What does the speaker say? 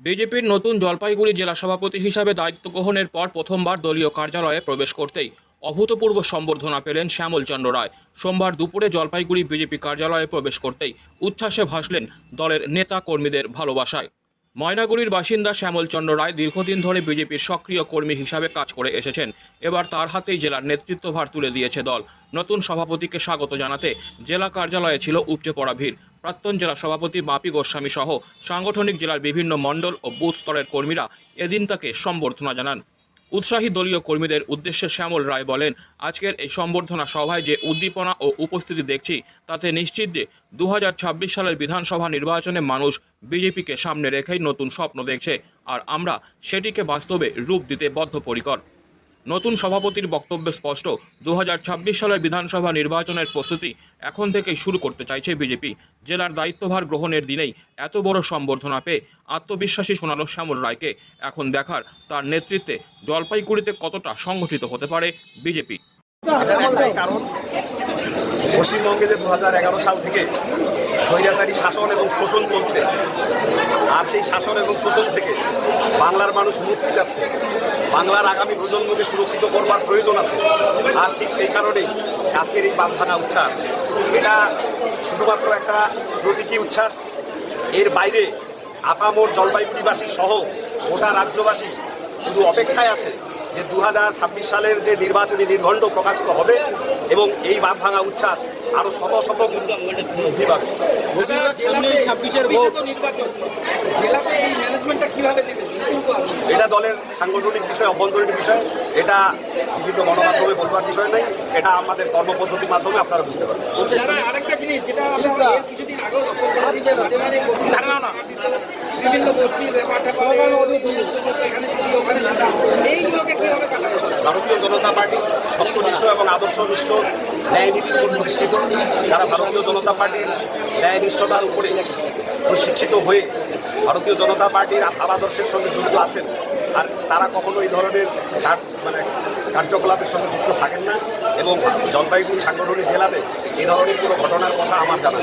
বিজেপির নতুন জলপাইগুড়ি জেলা সভাপতি হিসাবে দায়িত্ব গ্রহণের পর প্রথমবার দলীয় কার্যালয়ে প্রবেশ করতেই অভূতপূর্ব সম্বর্ধনা পেলেন শ্যামল চন্দ্র রায়। সোমবার দুপুরে জলপাইগুড়ি বিজেপি কার্যালয়ে প্রবেশ করতেই উচ্ছ্বাসে ভাসলেন দলের নেতা কর্মীদের ভালোবাসায়। ময়নাগুড়ির বাসিন্দা শ্যামল চন্দ্র রায় দীর্ঘদিন ধরে বিজেপির সক্রিয় কর্মী হিসাবে কাজ করে এসেছেন। এবার তার হাতেই জেলার নেতৃত্বভার তুলে দিয়েছে দল। নতুন সভাপতিকে স্বাগত জানাতে জেলা কার্যালয়ে ছিল উপচে পড়া ভিড়। প্রাক্তন জেলা সভাপতি বাপি গোস্বামী সহ সাংগঠনিক জেলার বিভিন্ন মণ্ডল ও বুথ স্তরের কর্মীরা এদিন তাকে সম্বর্ধনা জানান। উৎসাহী দলীয় কর্মীদের উদ্দেশ্যে শ্যামল রায় বলেন, আজকের এই সম্বর্ধনা সভায় যে উদ্দীপনা ও উপস্থিতি দেখছি, তাতে নিশ্চিত যে দু হাজার ছাব্বিশ সালের বিধানসভা নির্বাচনে মানুষ বিজেপিকে সামনে রেখেই নতুন স্বপ্ন দেখছে আর আমরা সেটিকে বাস্তবে রূপ দিতে বদ্ধপরিকর। নতুন সভাপতির বক্তব্য স্পষ্ট দু হাজার ছাব্বিশ সালের বিধানসভা নির্বাচনের প্রস্তুতি এখন থেকেই শুরু করতে চাইছে বিজেপি। জেলার দায়িত্বভার গ্রহণের দিনেই এত বড় সম্বর্ধনা পেয়ে আত্মবিশ্বাসী শোনালো শ্যামল রায়কে এখন দেখার তার নেতৃত্বে জলপাইগুড়িতে কতটা সংগঠিত হতে পারে বিজেপি? কারণ পশ্চিমবঙ্গে যে দু হাজার এগারো সাল থেকে স্বৈরাচারী শাসন এবং শোষণ চলছে, আর সেই শাসন এবং শোষণ থেকে বাংলার মানুষ মুক্তি চাচ্ছে, বাংলার আগামী প্রজন্মকে সুরক্ষিত করবার প্রয়োজন আছে, আর ঠিক সেই কারণেই আজকের এই বামধানা উচ্ছ্বাস। এটা শুধুমাত্র একটা প্রতীকী উচ্ছ্বাস। এর বাইরে আপামোর জলপাইগুড়িবাসী সহ গোটা রাজ্যবাসী শুধু অপেক্ষায় আছে যে দু হাজার ছাব্বিশ সালের যে নির্বাচনী নির্ঘণ্ট প্রকাশিত হবে এবং এই বাদ ভাঙা উচ্ছ্বাস আরও শত শত বৃদ্ধি পাবে। জেলাতে ছাব্বিশের ভোট। নির্বাচন। জেলাতে এই ম্যানেজমেন্টটা কীভাবে দেবেন কিন্তু এটা দলের সাংগঠনিক বিষয় অভ্যন্তরীণ বিষয়। এটা বিভিন্ন গণমাধ্যমে বলবার বিষয় নেই। এটা আমাদের কর্মপদ্ধতির মাধ্যমে আপনারা বুঝতে পারবেন। আরেকটা জিনিস যেটা আমরা কিছুদিন আগেও লক্ষ্য করেছি যে মাঝে মাঝে গোষ্ঠী বিভিন্ন গোষ্ঠীর এখানে ছিল ওখানে ছিল এইগুলোকে কীভাবে ভারতীয় জনতা পার্টি সত্যনিষ্ঠ এবং আদর্শনিষ্ঠ ন্যায়নীতির উপর প্রতিষ্ঠিত। যারা ভারতীয় জনতা পার্টির ন্যায়নিষ্ঠতার উপরে প্রশিক্ষিত হয়ে ভারতীয় জনতা পার্টির আদর্শের সঙ্গে জড়িত আছেন আর তারা কখনো এই ধরনের মানে কার্যকলাপের সঙ্গে যুক্ত থাকেন না। এবং জলপাইগুড়ি সাংগঠনিক জেলাতে এই ধরনের কোনো ঘটনার কথা আমার জানা